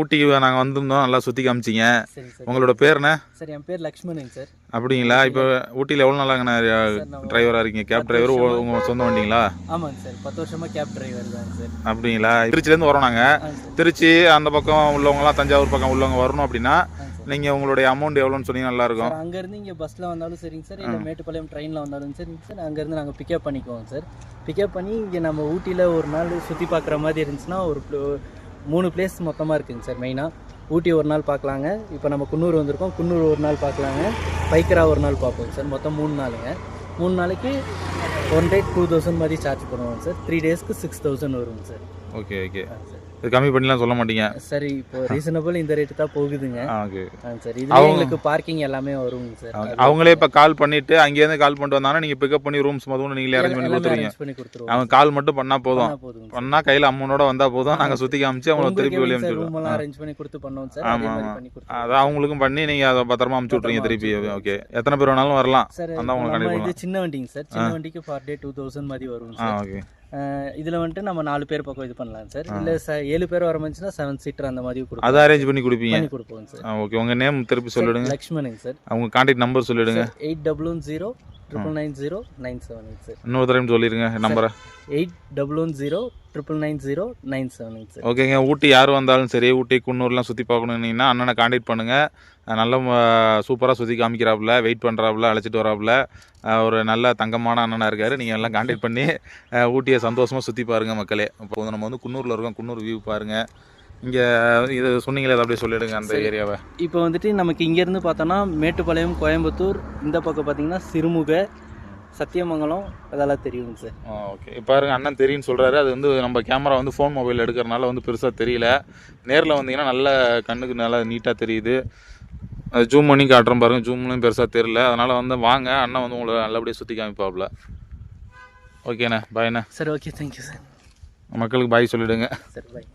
ஊட்டிக்கு நாங்கள் வந்திருந்தோம் நல்லா சுற்றி காமிச்சிங்க. உங்களோட பேர் என்ன? சார் என் பேர் லக்ஷ்மணுங்க சார். அப்படிங்களா? இப்போ ஊட்டியில் எவ்வளோ நாளாங்கண்ணா டிரைவராக இருக்கீங்க? கேப் டிரைவர் உங்கள் சொந்த வண்டிங்களா? ஆமாங்க சார். பத்து வருஷமா கேப் டிரைவர் தான் சார். அப்படிங்களா? திருச்சிலேருந்து வரோம் நாங்கள் திருச்சி அந்த பக்கம் உள்ளவங்கலாம் தஞ்சாவூர் பக்கம் உள்ளவங்க வரணும் அப்படின்னா நீங்கள் உங்களுடைய அமௌண்ட் எவ்வளோன்னு சொன்னீங்க நல்லாயிருக்கும். அங்கேருந்து இங்கே பஸ்ஸில் வந்தாலும் சரிங்க சார். இல்லை மேட்டுப்பாளையம் ட்ரெயினில் வந்தாலும் சரிங்க சார். அங்கேருந்து நாங்கள் பிக்கப் பண்ணிக்குவோம் சார். பிக்கப் பண்ணி இங்கே நம்ம ஊட்டியில் ஒரு நாள் சுற்றி பார்க்குற மாதிரி இருந்துச்சுன்னா ஒரு மூணு பிளேஸ் மொத்தமாக இருக்குங்க சார் மெயினாக ஊட்டி ஒரு நாள் பார்க்கலாங்க. இப்போ நம்ம குன்னூர் வந்திருக்கோம். குன்னூர் ஒரு நாள் பார்க்கலாங்க. பைக்கரா ஒரு நாள் பார்ப்போம் சார். மொத்தம் மூணு நாளுங்க. மூணு நாளைக்கு ஒன் டே டூ தௌசண்ட் மாதிரி சார்ஜ் பண்ணுவோம் சார். த்ரீ டேஸ்க்கு சிக்ஸ் தௌசண்ட் வருங்க சார். Okay okay sir. இது கம்மி பண்ணிலாம் சொல்ல மாட்டீங்க. சரி இப்போ ரீசனபிள் இந்த ரேட்டு தான் போகுதுங்க. ஓகே. சார். இதுல உங்களுக்கு பார்க்கிங் எல்லாமே வருங்க சார். அவங்களே இப்போ கால் பண்ணிட்டு அங்கேருந்து கால் பண்ணிட்டு வந்தாங்கன்னா நீங்கள் பிக்கப் பண்ணி ரூம்ஸ் முதல்ல நீங்களே அரேஞ்ச் பண்ணி கொடுத்துருவீங்க. அவங்க கால் மட்டும் பண்ணால் போதும். பண்ணா போதுங்க சார். பண்ணா கையில் அம்மனோட வந்தால் போதும். நாங்கள் சுற்றி காமிச்சு அவங்கள திருப்பி வெளியே உங்களுக்கு அனுப்பிச்சிடுவோம் ரூம் எல்லாம் அரேஞ்ச் பண்ணி கொடுத்து பண்ணோம் சார் அதே ஆமாம் அதான் அவங்களுக்கும் பண்ணி நீங்கள் அதை பத்திரமா விட்றீங்க பத்திரமா திருப்பி. அனுப்பிச்சு ஓகே. எத்தனை பேர் வேணாலும் வரலாம். அந்த இது சின்ன வண்டிங்க சார் சின்ன வண்டிக்கு பர் டே டூ தௌசண்ட் மாதிரி வரும் சார் ஓகே. இதுல வந்துட்டு நம்ம நாலு பேர் பக்கம் இது பண்ணலாம் சார். இல்ல ச- ஏழு பேர் வர செவன் சீட்டர் அந்த மாதிரி கொடுப்போம் அதை அரேஞ்ச் பண்ணி கொடுப்பீங்க? பண்ணி கொடுப்போம் சார். ஓகே உங்கள் நேம் திருப்பி சொல்லிடுங்க. லக்ஷ்மணுங்க சார். அவங்க கான்டாக்ட் நம்பர் சொல்லிடுங்க. Eight double one zero triple nine zero nine seven eight sir இன்னொரு டைம் சொல்லிடுங்க நம்பரை. Eight double one zero triple nine zero nine seven eight sir ஓகேங்க ஊட்டி யார் வந்தாலும் சரி ஊட்டி குன்னூர்லாம் சுற்றி பார்க்கணுன்னீங்கன்னா அண்ணனை காண்டாக்ட் பண்ணுங்கள் நல்ல சூப்பராக சுற்றி காமிக்கிறாப்புல வெயிட் பண்ணுறாப்புல அழைச்சிட்டு வராப்புல. ஒரு நல்ல தங்கமான அண்ணனாக இருக்கார் நீங்கள் எல்லாம் காண்டாக்ட் பண்ணி ஊட்டியை சந்தோஷமாக சுற்றி பாருங்கள் மக்களே. இப்போ வந்து நம்ம வந்து குன்னூரில் இருக்கோம் குன்னூர் வியூ பாருங்கள் இங்கே இது சொன்னீங்களே அதை அப்படியே சொல்லிடுங்க அந்த ஏரியாவை. இப்போ வந்துட்டு நமக்கு இங்கேருந்து பார்த்தோன்னா மேட்டுப்பாளையம் கோயம்புத்தூர் இந்த பக்கம் பார்த்தீங்கன்னா சிறுமுகை சத்தியமங்கலம் அதெல்லாம் தெரியுங்க சார். ஓகே. இப்போ பாருங்க அண்ணன் தெரியும்னு சொல்கிறாரு அது வந்து நம்ம கேமரா வந்து ஃபோன் மொபைல் எடுக்கிறனால வந்து பெருசாக தெரியல. நேரில் வந்தீங்கன்னா நல்ல கண்ணுக்கு நல்லா நீட்டாக தெரியுது. அது ஜூம் பண்ணி காட்டுறேன் பாருங்க. ஜூம்லையும் பெருசாக தெரியல. அதனால் வந்து வாங்க. அண்ணன் வந்து உங்களை நல்லபடியாக சுற்றி காமிப்பாப்புல ஓகேண்ணே பாய்ண்ணே சரி ஓகே தேங்க்யூ சார் மக்களுக்கு பாய் சொல்லிவிடுங்க சரி பாய்